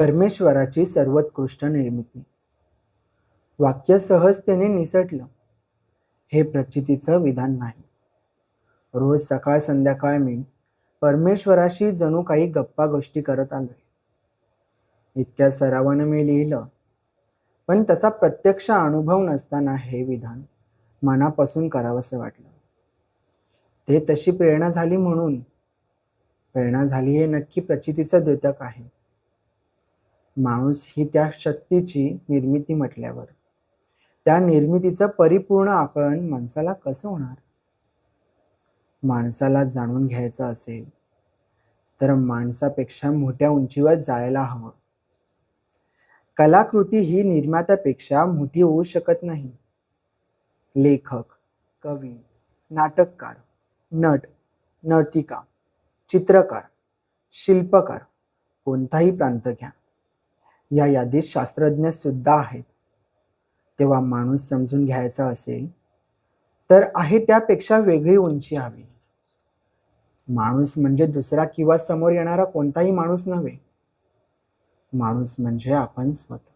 परमेश्वराची सर्वोत्कृष्ट निर्मिती. वाक्य सहजतेने निसटलं. हे प्रचितीचं विधान नाही. रोज सकाळ संध्याकाळ मी परमेश्वराशी जणू काही गप्पा गोष्टी करत आलोय. इतक्या सरावानं मी लिहिलं. पण तसा प्रत्यक्ष अनुभव नसताना हे विधान मनापासून करावंसं वाटलं. ते तशी प्रेरणा झाली म्हणून. प्रेरणा झाली हे नक्की प्रचितीचं द्योतक आहे. माणूस ही त्या शक्तीची निर्मिती म्हटल्यावर. त्या निर्मितीचं परिपूर्ण आकलन माणसाला कसं होणार? माणसाला जाणून घ्यायचं असेल तर माणसापेक्षा मोठ्या उंचीवर जायला हवं. कलाकृती ही निर्मात्यापेक्षा मोठी होऊ शकत नाही. लेखक कवी नाटककार नट नर्तिका चित्रकार शिल्पकार कोणताही प्रांत घ्या. या यादीत शास्त्रज्ञ सुद्धा आहेत. तेव्हा माणूस समजून घ्यायचा असेल तर आहे त्यापेक्षा वेगळी उंची हवी. माणूस म्हणजे दुसरा किंवा समोर येणारा कोणताही माणूस नव्हे. माणूस म्हणजे आपण स्वतः.